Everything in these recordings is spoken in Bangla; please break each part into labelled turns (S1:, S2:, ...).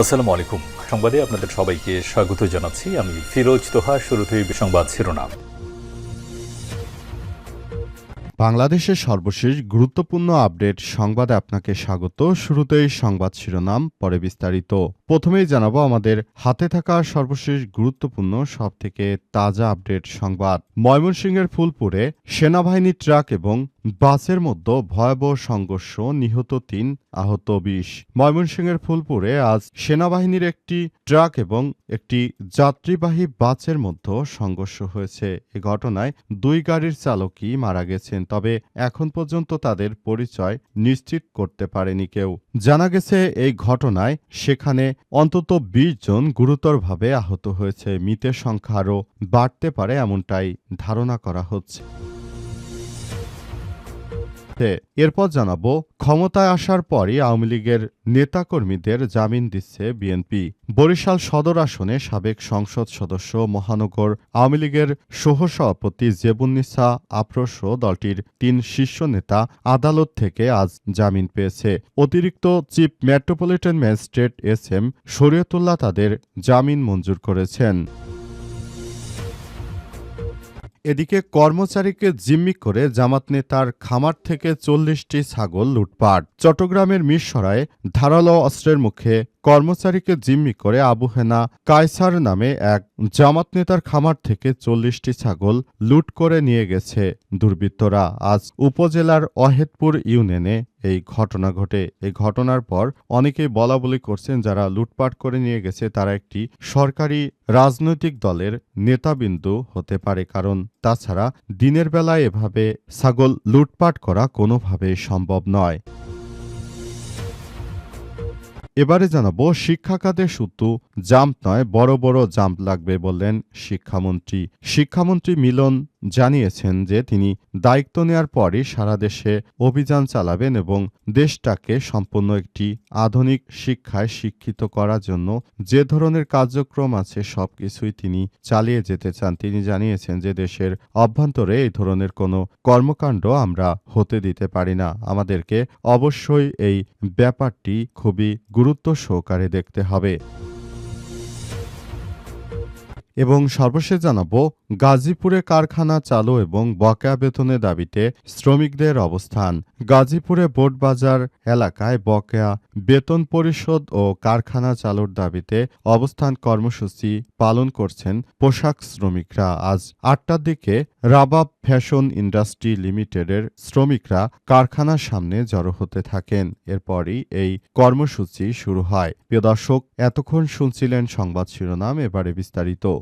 S1: আসসালামু আলাইকুম সংবাদে আপনাদের সবাইকে স্বাগত জানাচ্ছি। আমি ফিরোজ তোহা, শুরুতেই সংবাদ শিরোনাম।
S2: বাংলাদেশের সর্বশেষ গুরুত্বপূর্ণ আপডেট সংবাদে আপনাকে স্বাগত। শুরুতেই সংবাদ শিরোনাম, পরে বিস্তারিত। প্রথমেই জানাব আমাদের হাতে থাকা সর্বশেষ গুরুত্বপূর্ণ সব থেকে তাজা আপডেট সংবাদ। ময়মনসিংহের ফুলপুরে সেনাবাহিনী ট্রাক এবং বাসের মধ্যে ভয়াবহ সংঘর্ষ, নিহত তিন, আহত বিশ। ময়মনসিংহের ফুলপুরে আজ সেনাবাহিনীর একটি ট্রাক এবং একটি যাত্রীবাহী বাসের মধ্যে সংঘর্ষ হয়েছে। এ ঘটনায় দুই গাড়ির চালকই মারা গেছেন, তবে এখন পর্যন্ত তাদের পরিচয় নিশ্চিত করতে পারেনি কেউ। জানা গেছে, এই ঘটনায় সেখানে অন্তত বিশ জন গুরুতরভাবে আহত হয়েছে। মৃতের সংখ্যা আরও বাড়তে পারে এমনটাই ধারণা করা হচ্ছে। এরপর জানাব, ক্ষমতায় আসার পরই আওয়ামী লীগের নেতাকর্মীদের জামিন দিচ্ছে বিএনপি। বরিশাল সদর আসনে সাবেক সংসদ সদস্য মহানগর আওয়ামী লীগের সহসভাপতি জেবুন্নিসা আফরোস দলটির তিন শীর্ষ নেতা আদালত থেকে আজ জামিন পেয়েছে। অতিরিক্ত chief metropolitan magistrate S M Shariatullah তাদের জামিন মঞ্জুর করেছেন। এদিকে কর্মচারীকে জিম্মি করে জামাত নেতার খামার থেকে চল্লিশটি ছাগল লুটপাট। চট্টগ্রামের মিরসরায় ধারালো অস্ত্রের মুখে কর্মচারীকে জিম্মি করে আবু হেনা কায়সার নামে এক জামাত নেতার খামার থেকে চল্লিশটি ছাগল লুট করে নিয়ে গেছে দুর্বৃত্তরা। আজ উপজেলার অহেদপুর ইউনিয়নে এই ঘটনা ঘটে। এই ঘটনার পর অনেকেই বলা বলি করছেন, যারা লুটপাট করে নিয়ে গেছে তারা একটি সরকারি রাজনৈতিক দলের নেতাবিন্দু হতে পারে। কারণ তাছাড়া দিনের বেলায় এভাবে ছাগল লুটপাট করা কোনোভাবেই সম্ভব নয়। এবারে জানাব শিক্ষা খাতে শুধু জাম্প নয়, বড় বড় জাম্প লাগবে বললেন শিক্ষামন্ত্রী। শিক্ষামন্ত্রী মিলন জানিয়েছেন যে তিনি দায়িত্ব নেওয়ার পরই সারা দেশে অভিযান চালাবেন এবং দেশটাকে সম্পূর্ণ একটি আধুনিক শিক্ষায় শিক্ষিত করার জন্য যে ধরনের কার্যক্রম আছে সবকিছুই তিনি চালিয়ে যেতে চান। তিনি জানিয়েছেন যে দেশের অভ্যন্তরে এই ধরনের কোনো কর্মকাণ্ড আমরা হতে দিতে পারি না। আমাদেরকে অবশ্যই এই ব্যাপারটি খুবই গুরুত্ব সহকারে দেখতে হবে। এবং সর্বশেষ জানাব, গাজীপুরে কারখানা চালু এবং বকেয়া বেতনের দাবিতে শ্রমিকদের অবস্থান। গাজীপুরে বোটবাজার এলাকায় বকেয়া বেতন পরিশোধ ও কারখানা চালুর দাবিতে অবস্থান কর্মসূচি পালন করছেন পোশাক শ্রমিকরা। আজ আটটার দিকে রাবাব ফ্যাশন ইন্ডাস্ট্রি লিমিটেডের শ্রমিকরা কারখানার সামনে জড়ো হতে থাকেন। এরপরই এই কর্মসূচি শুরু হয়। প্রিয় দর্শক, এতক্ষণ শুনছিলেন সংবাদ শিরোনাম, এবারে বিস্তারিত।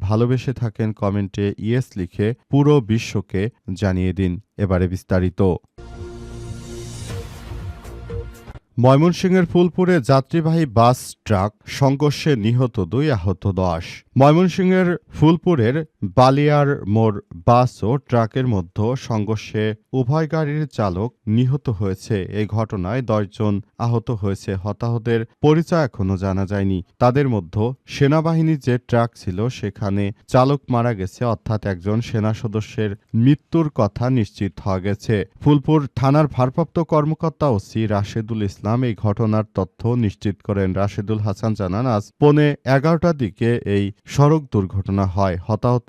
S2: ভালোবেসে থাকেন কমেন্টে ইয়েস লিখে পুরো বিশ্বকে জানিয়ে দিন। এবারে বিস্তারিত। ময়মনসিংহের ফুলপুরে যাত্রীবাহী বাস ট্রাক সংঘর্ষে নিহত দুই আহত দশ। ময়মনসিংহের ফুলপুরের বালিয়ার মোড় বাস ও ট্রাকের মধ্যে সংঘর্ষে উভয় গাড়ির চালক নিহত হয়েছে। এই ঘটনায় দশজন আহত হয়েছে। হতাহতের পরিচয় এখনও জানা যায়নি। তাদের মধ্যে সেনাবাহিনীর যে ট্রাক ছিল, সেখানে চালক মারা গেছে। অর্থাৎ একজন সেনা সদস্যের মৃত্যুর কথা নিশ্চিত হওয়া গেছে। ফুলপুর থানার ভারপ্রাপ্ত কর্মকর্তা ওসি রাশেদুল ইসলাম এই ঘটনার তথ্য নিশ্চিত করেন। রাশেদুল হাসান জানান, আজ পৌনে এগারোটার দিকে এই সড়ক দুর্ঘটনা হয়।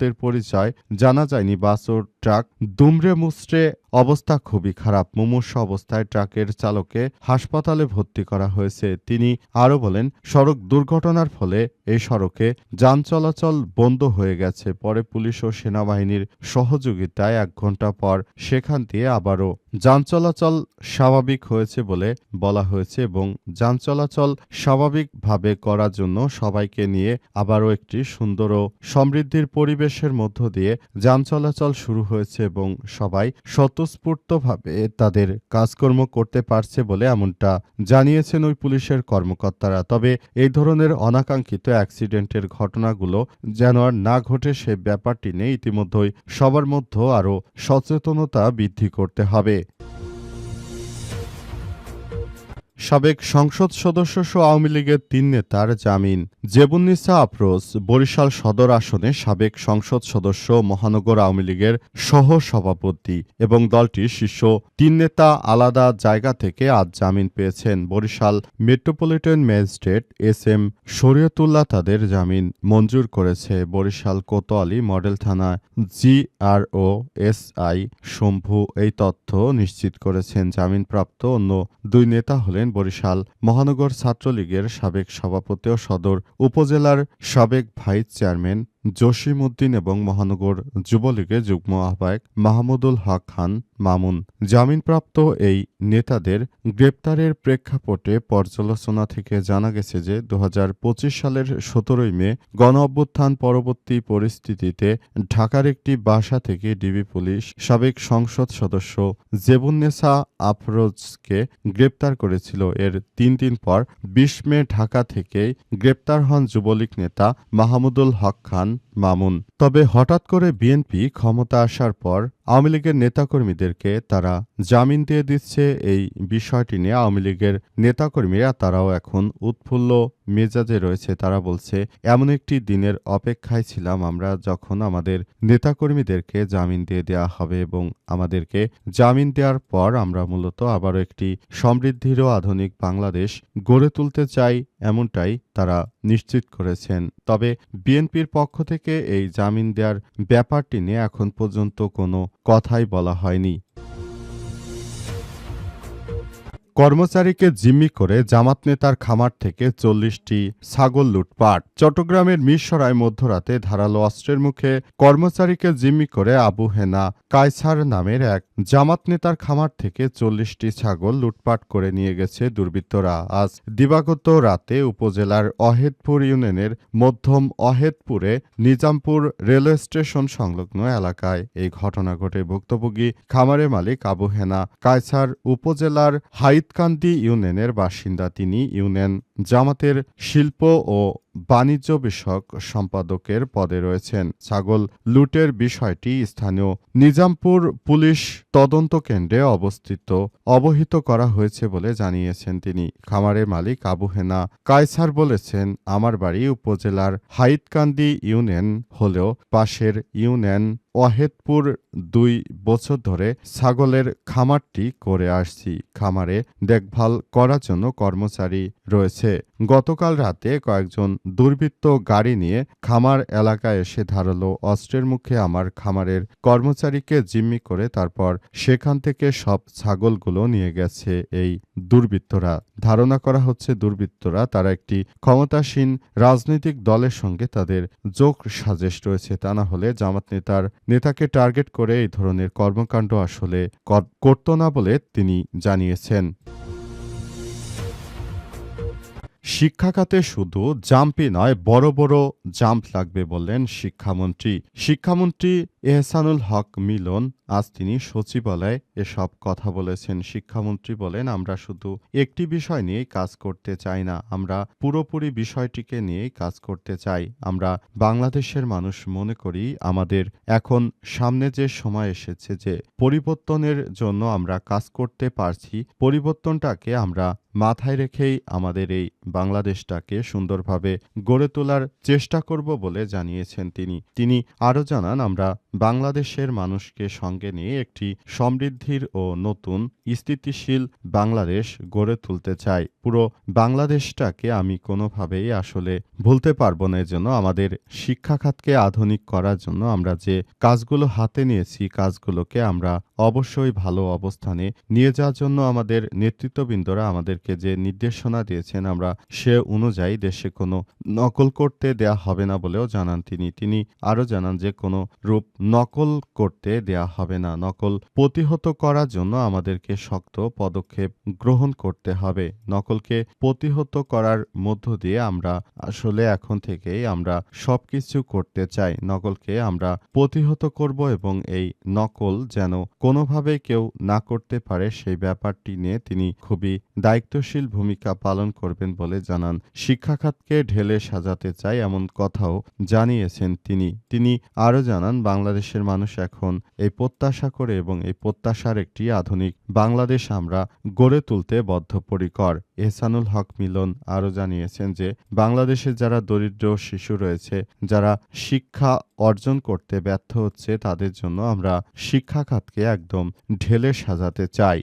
S2: হতাহতের পরিচয় জানা যায়নি ও ট্রাক দুমড়ে মুচড়ে অবস্থা খুবই খারাপ। মুমূর্ষ অবস্থায় ট্রাকের চালককে হাসপাতালে ভর্তি করা হয়েছে। তিনি আরও বলেন, সড়ক দুর্ঘটনার ফলে এই সড়কে যান চলাচল বন্ধ হয়ে গেছে। পরে পুলিশ ও সেনাবাহিনীর সহযোগিতায় এক ঘণ্টা পর সেখান দিয়ে আবারও যান চলাচল স্বাভাবিক হয়েছে বলে বলা হয়েছে এবং যান চলাচল স্বাভাবিকভাবে করার জন্য সবাইকে নিয়ে আবারও একটি সুন্দর ও সমৃদ্ধির পরিবেশের মধ্য দিয়ে যান চলাচল শুরু হয়েছে এবং সবাই স্বতঃস্ফূর্তভাবে তাদের কাজকর্ম করতে পারছে বলে এমনটা জানিয়েছেন ওই পুলিশের কর্মকর্তারা। তবে এই ধরনের অনাকাঙ্ক্ষিত অ্যাক্সিডেন্টের ঘটনাগুলো যেন আর না ঘটে সে ব্যাপারটি নেই ইতিমধ্যেই সবার মধ্যে আরও সচেতনতা বৃদ্ধি করতে হবে। সাবেক সংসদ সদস্য সহ আওয়ামী লীগের তিন নেতার জামিন। জেবুন্নিসা আফরোজ বরিশাল সদর আসনে সাবেক সংসদ সদস্য মহানগর আওয়ামী লীগের সহ সভাপতি এবং দলটির শীর্ষ তিন নেতা আলাদা জায়গা থেকে আজ জামিন পেয়েছেন। Barishal metropolitan magistrate S M Shariatullah তাদের জামিন মঞ্জুর করেছে। বরিশাল কোতোয়ালি মডেল থানা জিআরও এস আই শম্ভু এই তথ্য নিশ্চিত করেছেন। জামিনপ্রাপ্ত অন্য দুই নেতা হলেন বরিশাল মহানগর ছাত্রলীগের সাবেক সভাপতি ও সদর উপজেলার সাবেক ভাইস চেয়ারম্যান জসিম উদ্দিন এবং মহানগর যুবলীগের যুগ্ম আহ্বায়ক মাহমুদুল হক খান মামুন জামিনপ্রাপ্ত এই নেতাদের গ্রেপ্তারের প্রেক্ষাপটে পর্যালোচনা থেকে জানা গেছে যে দু হাজার পঁচিশ সালের সতেরোই মে গণ অভ্যুত্থান পরবর্তী পরিস্থিতিতে ঢাকার একটি বাসা থেকে ডিবি পুলিশ সাবেক সংসদ সদস্য জেবুন্নেসা আফরোজকে গ্রেপ্তার করেছিল। এর তিন দিন পর বিশ মে ঢাকা থেকেই গ্রেপ্তার হন যুবলীগ নেতা মাহমুদুল হক খান। মামুন। তবে হঠাৎ করে বিএনপি ক্ষমতা আসার পর আওয়ামী লীগের নেতাকর্মীদেরকে তারা জামিন দিয়ে দিচ্ছে। এই বিষয়টি নিয়ে আওয়ামী লীগের নেতাকর্মীরা তারাও এখন উৎফুল্ল মেজাজে রয়েছে। তারা বলছে, এমন একটি দিনের অপেক্ষায় ছিলাম আমরা যখন আমাদের নেতাকর্মীদেরকে জামিন দিয়ে দেওয়া হবে এবং আমাদেরকে জামিন দেওয়ার পর আমরা মূলত আবারও একটি সমৃদ্ধির ও আধুনিক বাংলাদেশ গড়ে তুলতে চাই। এমনটাই তারা নিশ্চিত করেছেন। তবে বিএনপির পক্ষ থেকে এই জামিন দেওয়ার ব্যাপারটি নিয়ে এখন পর্যন্ত কোনো কথাই বলা হয়নি। কর্মচারীকে জিম্মি করে জামাত নেতার খামার থেকে চল্লিশটি ছাগল লুটপাট। চট্টগ্রামের মিরসরাই মধ্যরাতে ধারালো অস্ত্রের মুখে কর্মচারীকে জিম্মি করে আবু হেনা কায়সার নামের এক জামাত নেতার খামার থেকে চল্লিশটি ছাগল লুটপাট করে নিয়ে গেছে দুর্বৃত্তরা। আজ দিবাগত রাতে উপজেলার অহেদপুর ইউনিয়নের মধ্যম অহেদপুরে নিজামপুর রেলওয়ে স্টেশন সংলগ্ন এলাকায় এই ঘটনা ঘটে। ভুক্তভোগী খামারের মালিক আবু হেনা কায়সার উপজেলার হাইতকান্দি ইউনিয়নের বাসিন্দা তিনি ইউনিয়ন জামাতের শিল্প ও বাণিজ্য বিষয়ক সম্পাদকের পদে রয়েছেন ছাগল লুটের বিষয়টি স্থানীয় নিজামপুর পুলিশ তদন্ত কেন্দ্রে অবস্থিত, অবহিত করা হয়েছে বলে জানিয়েছেন তিনি। খামারের মালিক আবু হেনা কায়সার বলেছেন, আমার বাড়ি উপজেলার হাইতকান্দি ইউনিয়ন হলেও পাশের ইউনিয়ন ওয়াহেদপুর দুই বছর ধরে ছাগলের খামারটি করে আসছি। খামারে দেখভাল করার জন্য কর্মচারী রয়েছে। গতকাল রাতে কয়েকজন দুর্বৃত্ত গাড়ি নিয়ে খামার এলাকায় এসে ধারালো অস্ত্রের মুখে আমার খামারের কর্মচারীকে জিম্মি করে তারপর সেখান থেকে সব ছাগলগুলো নিয়ে গেছে এই দুর্বৃত্তরা। ধারণা করা হচ্ছে দুর্বৃত্তরা তারা একটি ক্ষমতাসীন রাজনৈতিক দলের সঙ্গে তাদের যোগ সাজেশ রয়েছে। তা না হলে জামাত নেতার নেতাকে টার্গেট করে এই ধরনের কর্মকাণ্ড আসলে করত না বলে তিনি জানিয়েছেন। শিক্ষা খাতে শুধু জাম্পই নয়, বড় বড় জাম্প লাগবে বললেন শিক্ষামন্ত্রী। শিক্ষামন্ত্রী এহসানুল হক মিলন, আজ তিনি সচিবালয়ে এসব কথা বলেছেন। শিক্ষামন্ত্রী বলেন, আমরা শুধু একটি বিষয় নিয়েই কাজ করতে চাই না, আমরা পুরোপুরি বিষয়টিকে নিয়েই কাজ করতে চাই। আমরা বাংলাদেশের মানুষ মনে করি, আমাদের এখন সামনে যে সময় এসেছে যে পরিবর্তনের জন্য আমরা কাজ করতে পারছি, পরিবর্তনটাকে আমরা মাথায় রেখেই আমাদের এই বাংলাদেশটাকে সুন্দরভাবে গড়ে তোলার চেষ্টা করব বলে জানিয়েছেন তিনি। তিনি আরও জানান, আমরা বাংলাদেশের মানুষকে সঙ্গে নিয়ে একটি সমৃদ্ধির ও নতুন স্থিতিশীল বাংলাদেশ গড়ে তুলতে চাই। পুরো বাংলাদেশটাকে আমি কোনোভাবেই আসলে ভুলতে পারব না। এজন্য আমাদের শিক্ষা খাতকে আধুনিক করার জন্য আমরা যে কাজগুলো হাতে নিয়েছি, কাজগুলোকে আমরা অবশ্যই ভালো অবস্থানে নিয়ে যাওয়ার জন্য আমাদের নেতৃত্ববৃন্দরা আমাদের আমাদেরকে যে নির্দেশনা দিয়েছেন আমরা সে অনুযায়ী দেশে কোনো নকল করতে দেয়া হবে না বলেও জানান তিনি। তিনি আরও জানান যে কোনো রূপ নকল করতে দেয়া হবে না। নকল প্রতিহত করার জন্য আমাদেরকে শক্ত পদক্ষেপ গ্রহণ করতে হবে। নকলকে প্রতিহত করার মধ্য দিয়ে আমরা আসলে এখন থেকেই আমরা সবকিছু করতে চাই। নকলকে আমরা প্রতিহত করব এবং এই নকল যেন কোনোভাবে কেউ না করতে পারে সেই ব্যাপারটি নিয়ে তিনি খুবই দায়িত্বশীল ভূমিকা পালন করবেন বলে জানান। শিক্ষা খাতকে ঢেলে সাজাতে চাই এমন কথাও জানিয়েছেন তিনি। তিনি আরও জানান, বাংলাদেশের মানুষ এখন এই প্রত্যাশা করে এবং এই প্রত্যাশার একটি আধুনিক বাংলাদেশ আমরা গড়ে তুলতে বদ্ধপরিকর। এহসানুল হক মিলন আরও জানিয়েছেন যে বাংলাদেশের যারা দরিদ্র শিশু রয়েছে, যারা শিক্ষা অর্জন করতে ব্যর্থ হচ্ছে, তাদের জন্য আমরা শিক্ষা খাতকে একদম ঢেলে সাজাতে চাই।